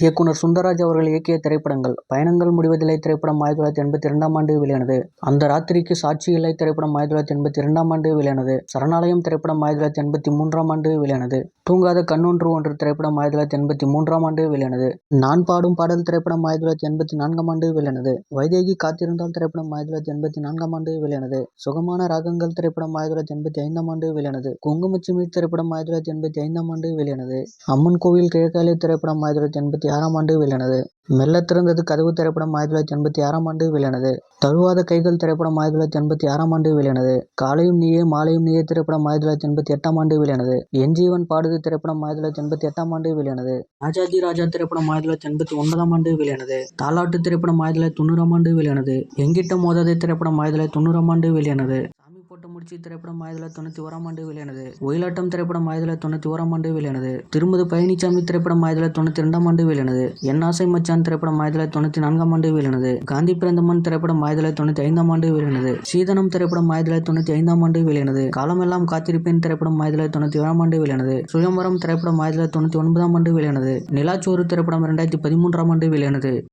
இயக்குனர் சுந்தரராஜ் அவர்கள் இயக்கிய திரைப்படங்கள். பயணங்கள் முடிவதில்லை. திரைப்படம் ஆயிரத்தி தொள்ளாயிரத்தி எண்பத்தி இரண்டாம் ஆண்டு வெளியானது. அந்த ராத்திரிக்கு சாட்சி இல்லை. திரைப்படம் ஆயிரத்தி தொள்ளாயிரத்தி எண்பத்தி இரண்டாம் ஆண்டு வெளியானது. சரணாலயம் திரைப்படம் ஆயிரத்தி தொள்ளாயிரத்தி எண்பத்தி மூன்றாம் ஆண்டு வெளியானது. தூங்காத கண்ணொன்று ஒன்று திரைப்படம் ஆயிரத்தி தொள்ளாயிரத்தி எண்பத்தி மூன்றாம் ஆண்டு வெளியானது. நான் பாடும் பாடல் திரைப்படம் ஆயிரத்தி தொள்ளாயிரத்தி எண்பத்தி நான்காம் ஆண்டு வெளியானது. வைதேகி காத்திருந்தால் திரைப்படம் ஆயிரத்தி தொள்ளாயிரத்தி எண்பத்தி நான்காம் ஆண்டு வெளியானது. சுகமான ராகங்கள் திரைப்படம் ஆயிரத்தி தொள்ளாயிரத்தி எண்பத்தி ஐந்தாம் ஆண்டு வெளியானது. குங்குமச்சிமி திரைப்படம் ஆயிரத்தி தொள்ளாயிரத்தி எண்பத்தி ஐந்தாம் ஆண்டு வெளியானது. அம்மன் கோவில் கிழக்காலை திரைப்படம் ஆயிரத்தி தொள்ளாயிரத்தி எண்பத்தி ஆறாம் ஆண்டு வெளியானது. மெல்லத் திறந்தது கதவு திரைப்படம் ஆயிரத்தி தொள்ளாயிரத்தி எண்பத்தி ஆறாம் ஆண்டு வெளியானது. தழுவாத கைகள் திரைப்படம் ஆயிரத்தி தொள்ளாயிரத்தி எண்பத்தி ஆறாம் ஆண்டு வெளியானது. காலையும் நீயே மாலையும் நீயே திரைப்படம் ஆயிரத்தி தொள்ளாயிரத்தி எண்பத்தி எட்டாம் ஆண்டு வெளியானது. என் ஜீவன் பாடுது திரைப்படம் ஆயிரத்தி தொள்ளாயிரத்தி எண்பத்தி எட்டாம் ஆண்டு வெளியானது. ராஜாஜி ராஜா திரைப்படம் ஆயிரத்தி தொள்ளாயிரத்தி எண்பத்தி ஒன்பதாம் ஆண்டு வெளியானது. தாலாட்டு திரைப்படம் ஆயிரத்தி தொள்ளாயிரத்தி தொண்ணூறாம் ஆண்டு வெளியானது. எங்கிட்ட மோதாதே திரைப்படம் ஆயிரத்தி தொள்ளாயிரத்தி தொண்ணூறாம் ஆண்டு வெளியானது. சாமி திரைப்படம் ஆயிரத்தி தொள்ளாயிரத்தி தொண்ணூற்றி ஓராம் ஆண்டு வெளியானது. ஒயிலாட்டம் திரைப்படம் ஆயிரத்தி தொள்ளாயிரத்தி தொண்ணூற்றி ஓராம் ஆண்டு வெளியானது. திருமது பழனிசாமி திரைப்படம் ஆயிரத்தி தொள்ளாயிரத்தி தொண்ணூற்றி ரெண்டாம் ஆண்டு வெளியானது. என் ஆசை மச்சான் திரைப்படம் ஆயிரத்தி தொள்ளாயிரத்தி தொண்ணூற்றி நான்காம் ஆண்டு வெளியானது. காந்தி பிறந்தமன் திரைப்படம் ஆயிரத்தி தொள்ளாயிரத்தி தொண்ணூற்றி ஐந்தாம் ஆண்டு வெளியானது. சீதனம் திரைப்படம் ஆயிரத்தி தொள்ளாயிரத்தி தொண்ணூற்றி ஐந்தாம் ஆண்டு வெளியானது. காலமெல்லாம் காத்திருப்பேன் திரைப்படம் ஆயிரத்தி தொள்ளாயிரத்தி தொண்ணூற்றி ஏழாம் ஆண்டு வெளியானது. சுயம்பரம் திரைப்படம் ஆயிரத்தி தொள்ளாயிரத்தி தொண்ணூற்றி ஒன்பதாம் ஆண்டு வெளியானது. நிலாச்சோறு திரைப்படம் ரெண்டாயிரத்தி பதிமூன்றாம் ஆண்டு வெளியானது.